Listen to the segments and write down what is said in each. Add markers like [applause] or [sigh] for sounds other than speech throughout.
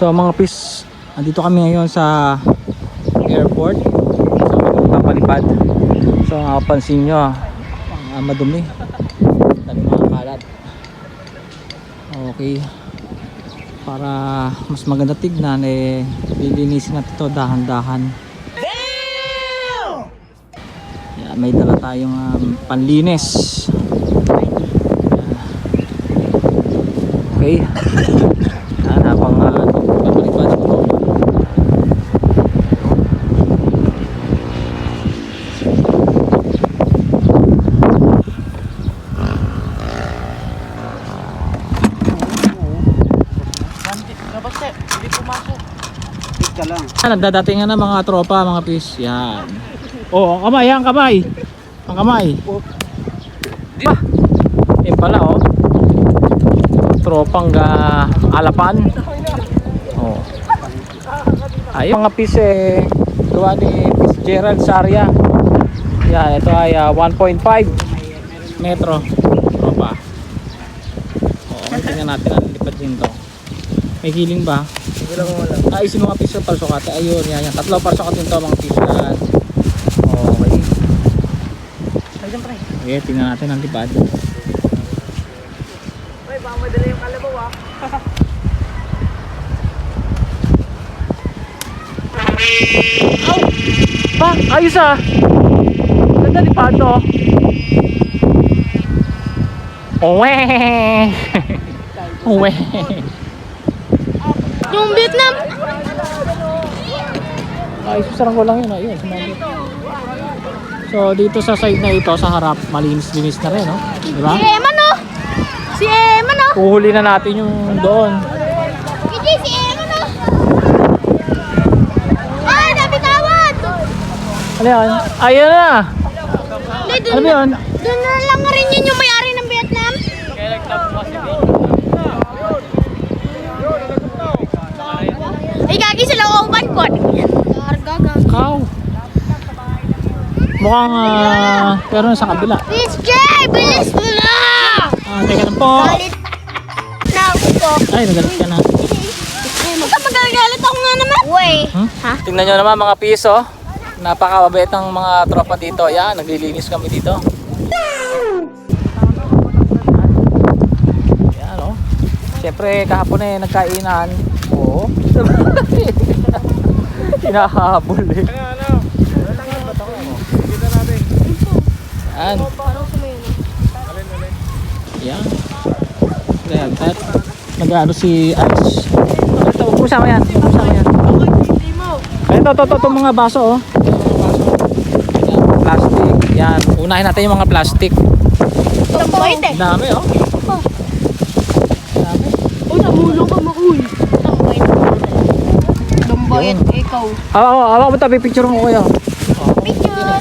So mga pis, andito kami ngayon sa airport. So kami papalipad. So nakapansin nyo, ang madumi. Dami mga kalat. Okay. Para mas maganda tignan eh lilinisin natin ito dahan-dahan. Yeah, may dala tayong um, panlinis. Okay. Yan, habang uh, papalipad siguro. Ah, Nagdadatingan na mga tropa, mga pis. Yan. Oh, ang kamay, ang kamay. Ang kamay. Ah, yun pala oh. Tropang ga alapan. Oh. Ayun mga pis eh. Gawa ni Pis Gerald Saria. Yan, ito ay ah, 1.5 metro. Tropa. Oh, tingnan natin ang lipad din to. May healing ba? Wala ko wala. Ay, sino mga piso para sukate? Ayun, yan, yan. Tatlo para sukate to mga yan. Okay. Ayun pre. Okay, tingnan natin ang lipad. Ay, baka madala yung kalabaw ah. [laughs] Pa, ayos ah! Ganda lipad to. Owe! Owe! [laughs] Yung Vietnam. Ay, susarang ko lang yun. Ayun, sumali. So, dito sa side na ito, sa harap, malinis-linis na rin, no? Di ba? Si Eman oh. Si Eman oh. Uhuli na natin yung doon. Hindi si Eman oh. Ay, nabitawan. Ano yan? Ayun na! Hindi, Ano dun, ba yun? dun na lang rin yun yung may-ari ng Vietnam. Ay, gagi sila open court. Gargaga. Cow. Mukhang ah, pero sa kabila. Miss J, bilis mo na! Ah, teka lang po. Galit na ako po. Ay, nagalit ka na. Ka magagalit ako nga naman. Uy. Hmm? Ha? Tingnan nyo naman mga piso. Napakababait ng mga tropa dito. Yan, naglilinis kami dito. Yan, oh. Siyempre, kahapon eh, nagkainan. Oo. Hinahabol eh. Yan. Yan. Yan. At nag-ano si Alex. Ito, huwag mo sama yan. Huwag mo sama yan. Ito, ito, ito, ito, mga baso oh. Plastic. Yan. Unahin natin yung mga plastic. Ang dami oh. Ang dami. Oh, namulong ka makuy. Ang bait, ikaw. Awa, awa, awa mo tabi, picture mo kayo. Picture.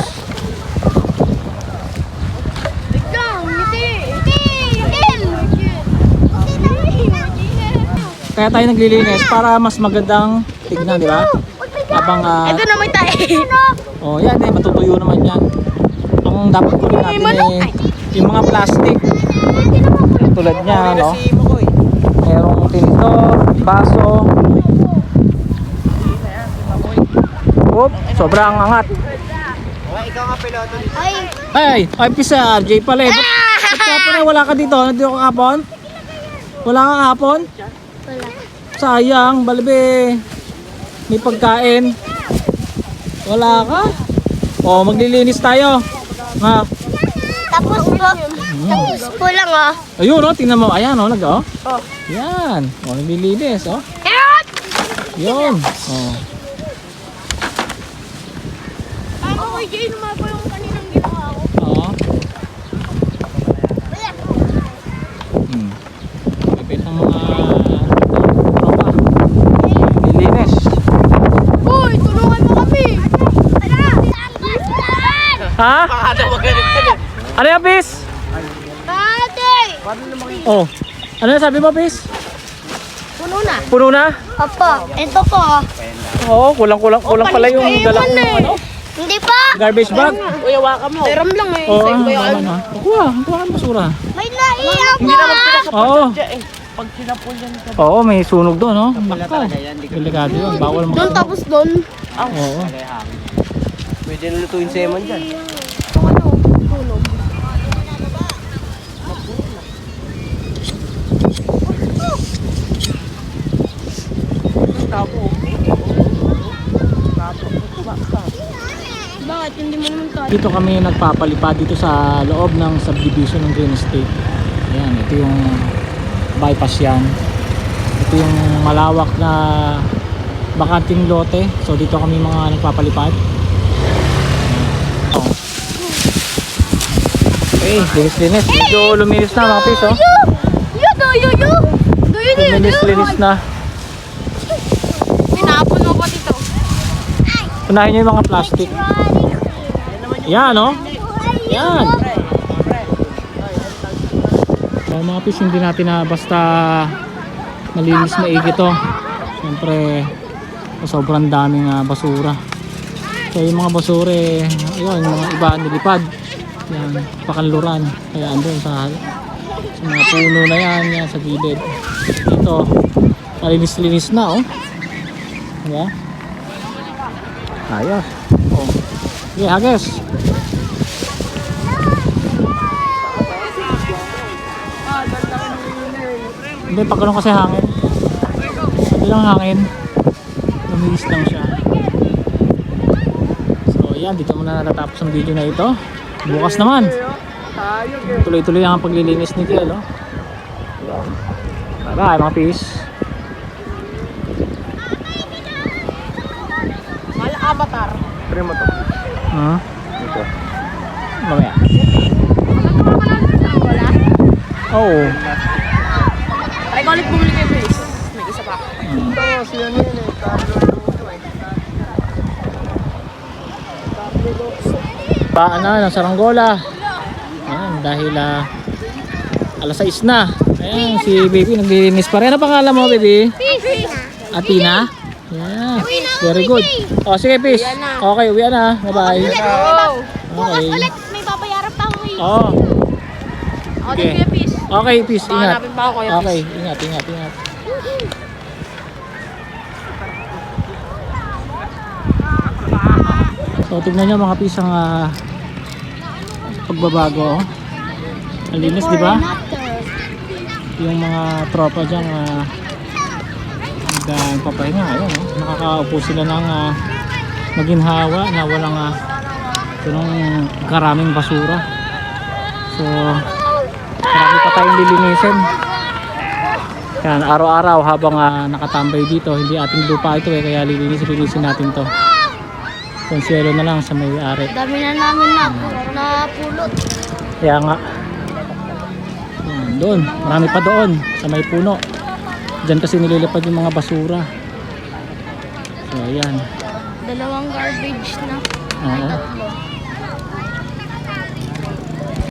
Kaya tayo naglilinis para mas magandang tignan, di ba? Habang, ah, Ito naman tayo. oh, yan eh, matutuyo naman yan. Ang dapat ko natin eh, yung mga plastic. Tulad niya, no? Makoy. Merong tinidor, baso. Oop, sobrang angat. Okay, ikaw nga piloto dito. Ay, Ay, ay pisa, RJ pala eh. Ba't, ba't kapon eh, wala ka dito? Nandito ka kapon? Wala ka kapon? wala. Sayang, balbe. May pagkain. Wala ka? O, maglilinis tayo. Ha? Tapos po, tapos po lang oh. Ayun, oh, tingnan mo. Ayan, oh, nag, oh. Yan. O, naglilinis, oh. Yun. Oh. Ako kay Jay, naman po yung kaninang ginawa ko. Oo. Hmm. Kapit ang mga tropa. Lilinis. Uy, tulungan mo kami! Ha? Ano yan, Pis? Ate! Oh. Ano yan sabi mo, Pis? Puno na. Puno na? Opo, ito po. oh. Oo, kulang-kulang kulang pala yung dala man eh. ano, Hindi pa. garbage bag. Uy, hawakan mo. Teram lang eh. Oo, ano, ano, ano. Kuha, kuha ang basura. May naiyak mo ah! Oo. Diyan eh. pag sinapul yan sa Oo, may sunog doon, no? Yan. Ko Delikado yun. Bawal mo. Doon tapos doon. Oo. Pwede na lutuin sa Eman dyan. Itong ano, tulog. Tapo. Bakit? Hindi mo naman kaya. Dito kami nagpapalipad dito sa loob ng subdivision ng Green Estate. Ayan, ito yung bypass yan. Ito yung malawak na bakanting lote. So dito kami mga nagpapalipad. Oh. Okay, linis-linis. Medyo luminis na mga piso. Yo, do, yo, yo. Do, yo, yo. Linis-linis na. Tinapon mo pa dito. Unahin nyo yung mga plastic. Yan, no? Yan. So, mga pis, hindi natin na basta malinis maigi to. Siyempre, sobrang daming ah, basura. So, yung mga basura, eh, yun, yung mga iba nilipad. Yan, pakanluran. Kaya andun sa, sa mga puno na yan, yan sa gilid. Dito, malinis-linis na, oh. Diba? Ayos. Oh. Okay, hagis. Hindi, pag ganun kasi hangin. Hindi lang hangin. Lumilis lang siya. So, yan. Dito muna natatapos ang video na ito. Bukas naman. Tuloy-tuloy ang paglilinis ni Kiel, oh. Bye-bye, mga peace. Mahal avatar. Pre mo to. Ha? Ito. Mamaya. Wala? Oh. Try ko ulit bumili kay Grace. May isa pa. Mm. Ito, si ano yun eh. Pablo Luto eh. Paan na ng saranggola. Ayan, dahil ah, alas 6 na. Ayan, si baby naglilinis pa rin. Ano pangalan mo, baby? Atina? Yeah. Very good. Oh, sige, peace. Okay, uwi na. Bye-bye. Oh. Okay. may babayaran pa ako eh. Oh, O, Okay. di kuya Peace. okay, peace. Ingat. Hanapin pa ako kuya Okay, ingat, ingat, ingat. So, tignan nyo mga peace ang ah, pagbabago. oh. Ang linis, di ba? yung mga tropa dyan uh, nagpapahinga ayun, oh. nakakaupo sila ng uh, maginhawa na walang uh, tunong karaming basura so marami pa tayong lilinisin yan araw-araw habang uh, nakatambay dito hindi ating lupa ito eh kaya lilinis-linisin natin to konsyelo na lang sa may-ari Dami na namin na, na pulot. kaya nga. Yan, doon. Marami pa doon sa may puno. Diyan kasi nililipad yung mga basura. So, ayan. Dalawang garbage na. Oo. Tatlo.